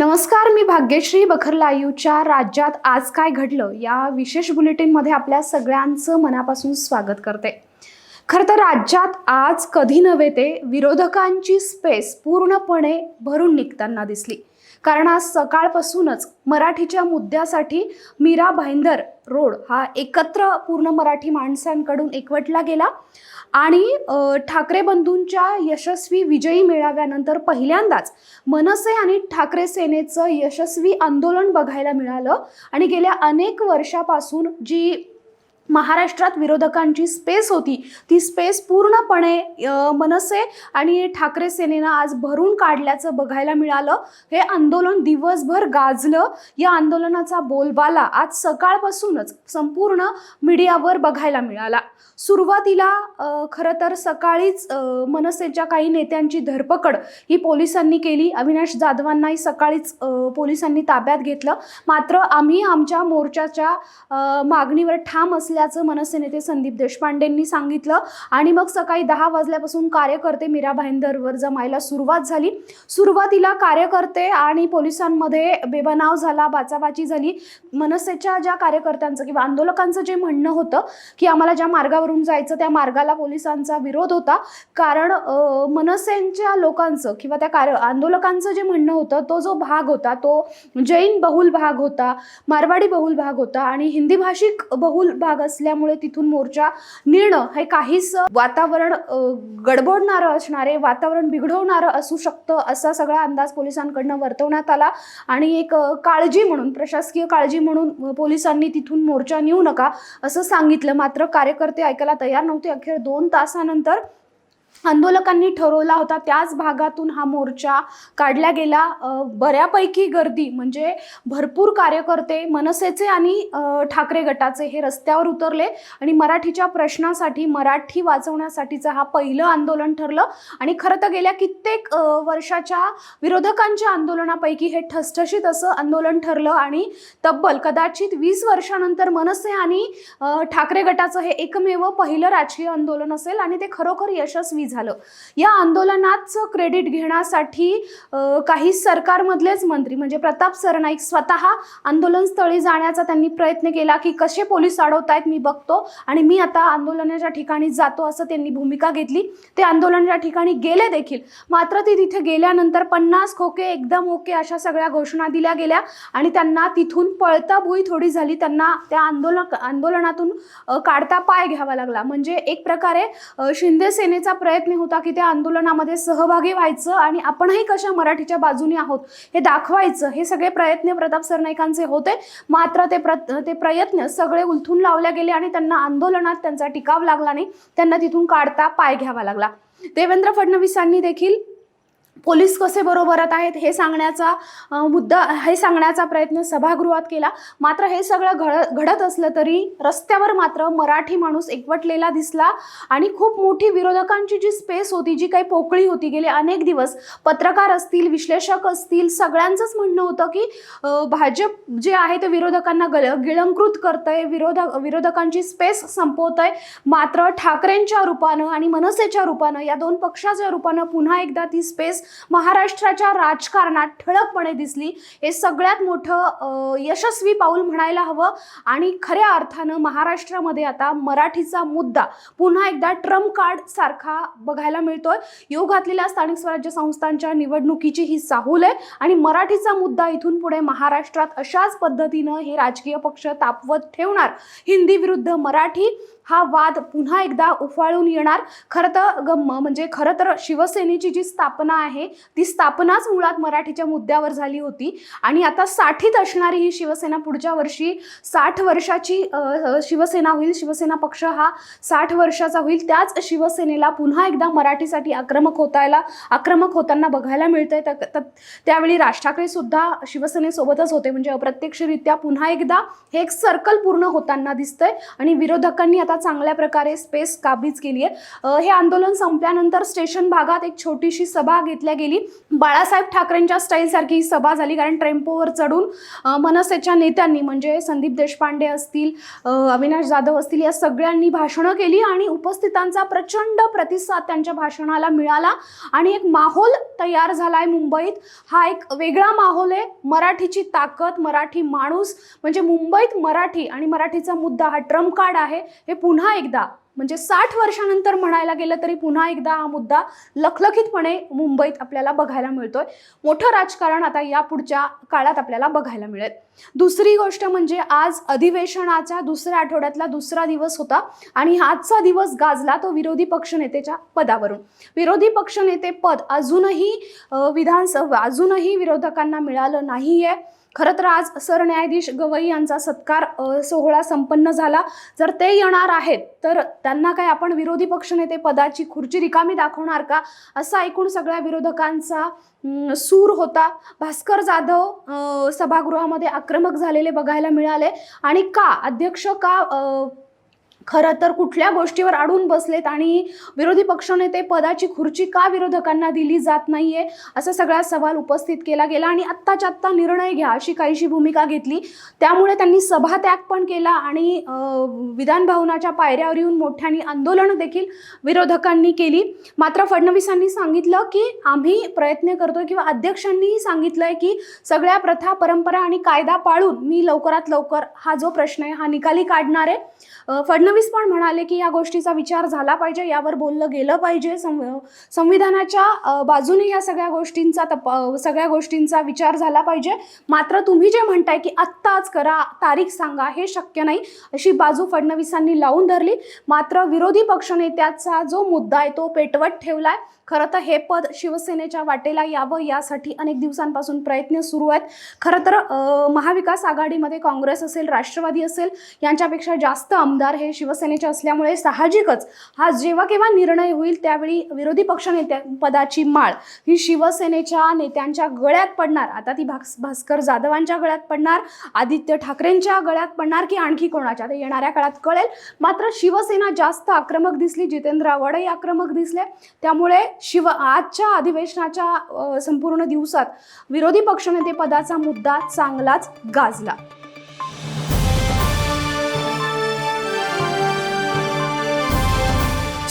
नमस्कार मी भाग्यश्री बखरलायूच्या राज्यात आज काय घडलं या विशेष बुलेटिनमध्ये आपल्या सगळ्यांचं मनापासून स्वागत करते. खरं तर राज्यात आज कधी नव्हे ते विरोधकांची स्पेस पूर्णपणे भरून निघताना दिसली. कारण आज सकाळपासूनच मराठीच्या मुद्द्यासाठी मीरा भाईंदर रोड हा एकत्र पूर्ण मराठी माणसांकडून एकवटला गेला आणि ठाकरे बंधूंच्या यशस्वी विजयी मेळाव्यानंतर पहिल्यांदाच मनसे आणि ठाकरे सेनेचं यशस्वी आंदोलन बघायला मिळालं आणि गेल्या अनेक वर्षापासून जी महाराष्ट्रात विरोधकांची स्पेस होती. ती स्पेस पूर्णपणे मनसे आणि ठाकरे सेनेनं आज भरून काढल्याचं बघायला मिळालं. हे आंदोलन दिवसभर गाजलं. या आंदोलनाचा बोलबाला आज सकाळपासूनच संपूर्ण मीडियावर बघायला मिळाला. सुरुवातीला खरं तर सकाळीच मनसेच्या काही नेत्यांची धरपकड ही पोलिसांनी केली. अविनाश जाधवांनाही सकाळीच पोलिसांनी ताब्यात घेतलं. मात्र आम्ही आमच्या मोर्चाच्या मागणीवर ठाम असल्या असल्याचं मनसे नेते संदीप देशपांडेंनी सांगितलं. आणि मग सकाळी दहा वाजल्यापासून कार्यकर्ते मीरा भाईंदरवर जमायला सुरुवात झाली. सुरुवातीला कार्यकर्ते आणि पोलिसांमध्ये बेबनाव झाला बाचाबाची झाली. मनसेच्या ज्या कार्यकर्त्यांचं किंवा आंदोलकांचं जे म्हणणं होतं की आम्हाला ज्या मार्गावरून जायचं त्या मार्गाला पोलिसांचा विरोध होता. कारण मनसेंच्या लोकांचं किंवा त्या कार्य आंदोलकांचं जे म्हणणं होतं तो जो भाग होता तो जैन बहुल भाग होता मारवाडी बहुल भाग होता आणि हिंदी भाषिक बहुल भाग असल्यामुळे तिथून मोर्चा नेणं हे काहीच वातावरण गडबडणारं असणारे वातावरण बिघडवणारं असू शकतं असा सगळा अंदाज पोलिसांकडनं वर्तवण्यात आला. आणि एक काळजी म्हणून प्रशासकीय काळजी म्हणून पोलिसांनी तिथून मोर्चा नेऊ नका असं सांगितलं. मात्र कार्यकर्ते ऐकायला तयार नव्हते. अखेर दोन तासानंतर आंदोलकांनी ठरवला होता त्याच भागातून हा मोर्चा काढला गेला. बऱ्यापैकी गर्दी म्हणजे भरपूर कार्यकर्ते मनसेचे आणि ठाकरे गटाचे हे रस्त्यावर उतरले आणि मराठीच्या प्रश्नासाठी मराठी वाचवण्यासाठीचं हा पहिलं आंदोलन ठरलं. आणि खरं तर गेल्या कित्येक वर्षाच्या विरोधकांच्या आंदोलनापैकी हे ठसठशीत असं आंदोलन ठरलं आणि तब्बल कदाचित वीस वर्षानंतर मनसे आणि ठाकरे गटाचं हे एकमेव पहिलं राजकीय आंदोलन असेल आणि ते खरोखर यशस्वी झालं. या आंदोलनाचं क्रेडिट घेण्यासाठी काही सरकारमधलेच मंत्री म्हणजे प्रताप सरनाईक स्वतः आंदोलनस्थळी जाण्याचा त्यांनी प्रयत्न केला की कसे पोलीस अडवतायत मी बघतो आणि मी आता आंदोलनाच्या ठिकाणी जातो असं त्यांनी भूमिका घेतली. ते आंदोलनाच्या ठिकाणी गेले देखील. मात्र ते तिथे गेल्यानंतर पन्नास खोके एकदम ओके अशा सगळ्या घोषणा दिल्या गेल्या आणि त्यांना तिथून पळता भुई थोडी झाली. त्यांना त्या आंदोलन आंदोलनातून काढता पाय घ्यावा लागला. म्हणजे एक प्रकारे शिंदे सेनेचा प्रयत्न प्रयत्न होता की त्या आंदोलनामध्ये सहभागी व्हायचं आणि आपणही कशा मराठीच्या बाजूने आहोत हे दाखवायचं. हे सगळे प्रयत्न प्रताप सरनाईकांचे होते. मात्र ते प्र ते प्रयत्न सगळे उलथून लावले गेले आणि त्यांना आंदोलनात त्यांचा टिकाव लागला नाही. त्यांना तिथून काढता पाय घ्यावा लागला. देवेंद्र फडणवीसांनी देखील पोलीस कसे बरोबरत आहेत हे सांगण्याचा मुद्दा हे सांगण्याचा प्रयत्न सभागृहात केला. मात्र हे सगळं घड घडत असलं तरी रस्त्यावर मात्र मराठी माणूस एकवटलेला दिसला आणि खूप मोठी विरोधकांची जी स्पेस होती जी काही पोकळी होती गेले अनेक दिवस पत्रकार असतील विश्लेषक असतील सगळ्यांचंच म्हणणं होतं की भाजप जे आहे ते विरोधकांना गल गिळंकृत करतंय विरोधक विरोधकांची स्पेस संपवतंय. मात्र ठाकरेंच्या रूपानं आणि मनसेच्या रूपानं या दोन पक्षाच्या रूपानं पुन्हा एकदा ती स्पेस महाराष्ट्राच्या राजकारणात ठळकपणे दिसली. हे सगळ्यात मोठं यशस्वी पाऊल म्हणायला हवं. आणि खऱ्या अर्थानं महाराष्ट्रामध्ये आता मराठीचा मुद्दा पुन्हा एकदा ट्रम्प कार्ड सारखा बघायला मिळतोय. योग घातलेल्या स्थानिक स्वराज्य संस्थांच्या निवडणुकीची ही चाहूल आहे. आणि मराठीचा मुद्दा इथून पुढे महाराष्ट्रात अशाच पद्धतीनं हे राजकीय पक्ष तापवत ठेवणार. हिंदी विरुद्ध मराठी हा वाद पुन्हा एकदा उफाळून येणार. खरं तर गम्म म्हणजे खरं तर शिवसेनेची जी स्थापना आहे ती स्थापनाच मुळात मराठीच्या मुद्द्यावर झाली होती. आणि आता साठीत असणारी ही शिवसेना पुढच्या वर्षी साठ वर्षाची शिवसेना होईल शिवसेना पक्ष हा साठ वर्षाचा होईल त्याच शिवसेनेला पुन्हा एकदा मराठीसाठी आक्रमक होतायला आक्रमक होताना बघायला मिळतंय. त्यावेळी राज ठाकरे सुद्धा शिवसेनेसोबतच होते म्हणजे अप्रत्यक्षरित्या पुन्हा एकदा हे एक सर्कल पूर्ण होताना दिसतंय. आणि विरोधकांनी आता चांगल्या प्रकारे स्पेस काबीज केली आहे हे आंदोलन संपल्यानंतर स्टेशन भागात एक छोटीशी सभा घेतल्या गेली. बाळासाहेब ठाकरेंच्या स्टाईलसारखी ही सभा झाली कारण ट्रेम्पोवर चढून मनसेच्या नेत्यांनी म्हणजे संदीप देशपांडे असतील अविनाश जाधव असतील या सगळ्यांनी भाषणं केली आणि उपस्थितांचा प्रचंड प्रतिसाद त्यांच्या भाषणाला मिळाला आणि एक माहोल तयार झाला आहे मुंबईत. हा एक वेगळा माहोल आहे. मराठीची ताकद मराठी माणूस म्हणजे मुंबईत मराठी आणि मराठीचा मुद्दा हा ट्रम्प कार्ड आहे. हे पुन्हा एकदा म्हणजे साठ वर्षानंतर म्हणायला गेलं तरी पुन्हा एकदा हा मुद्दा लखलखीतपणे मुंबईत आपल्याला बघायला मिळतोय. मोठं राजकारण आता या पुढच्या काळात आपल्याला बघायला मिळेल. दुसरी गोष्ट म्हणजे आज अधिवेशनाच्या दुसऱ्या आठवड्यातला दुसरा दिवस होता आणि आजचा दिवस गाजला तो विरोधी पक्षनेतेच्या पदावरून. विरोधी पक्षनेते पद अजूनही विधानसभा अजूनही विरोधकांना मिळालं नाहीये. खरं तर आज सरन्यायाधीश गवई यांचा सत्कार सोहळा संपन्न झाला. जर ते येणार आहेत तर त्यांना काय आपण विरोधी पक्षनेते पदाची खुर्ची रिकामी दाखवणार का? असा ऐकून सगळ्या विरोधकांचा सूर होता. भास्कर जाधव सभागृहामध्ये आक्रमक झालेले बघायला मिळाले. आणि का? अध्यक्ष का खरं तर कुठल्या गोष्टीवर अडून बसलेत आणि विरोधी पक्षनेते पदाची खुर्ची का विरोधकांना दिली जात नाही आहे असा सगळा सवाल उपस्थित केला गेला आणि आत्ताच्या आत्ता निर्णय घ्या अशी काहीशी भूमिका घेतली. त्यामुळे त्यांनी सभात्याग पण केला आणि विधान भवनाच्या पायऱ्यावर येऊन मोठ्याने आंदोलन देखील विरोधकांनी केली. मात्र फडणवीसांनी सांगितलं की आम्ही प्रयत्न करतोय किंवा अध्यक्षांनीही सांगितलं आहे की सगळ्या प्रथा परंपरा आणि कायदा पाळून मी लवकरात लवकर हा जो प्रश्न आहे हा निकाली काढणार आहे. फडणवीस फडणवीस पण म्हणाले की या गोष्टीचा विचार झाला पाहिजे यावर बोललं गेलं पाहिजे. सं संविधानाच्या बाजूने या सगळ्या गोष्टींचा तप सगळ्या गोष्टींचा विचार झाला पाहिजे. मात्र तुम्ही जे म्हणताय की आत्ताच करा तारीख सांगा हे शक्य नाही अशी बाजू फडणवीसांनी लावून धरली. मात्र विरोधी पक्षनेत्याचा जो मुद्दा आहे तो पेटवत ठेवलाय. खरं तर हे पद शिवसेनेच्या वाटेला यावं यासाठी अनेक दिवसांपासून प्रयत्न सुरू आहेत. खरं तर महाविकास आघाडीमध्ये काँग्रेस असेल राष्ट्रवादी असेल यांच्यापेक्षा जास्त आमदार हे शिवसेनेच्या असल्यामुळे साहजिकच हा जेव्हा केव्हा निर्णय होईल त्यावेळी विरोधी पक्षनेत्या पदाची माळ ही शिवसेनेच्या नेत्यांच्या गळ्यात पडणार. आता ती भास भास्कर जाधवांच्या गळ्यात पडणार आदित्य ठाकरेंच्या गळ्यात पडणार की आणखी कोणाच्या? ते येणाऱ्या काळात कळेल. मात्र शिवसेना जास्त आक्रमक दिसली जितेंद्र आव्हाडही आक्रमक दिसले. त्यामुळे शिव आजच्या अधिवेशनाच्या संपूर्ण दिवसात विरोधी पक्षनेते पदाचा मुद्दा चांगलाच गाजला.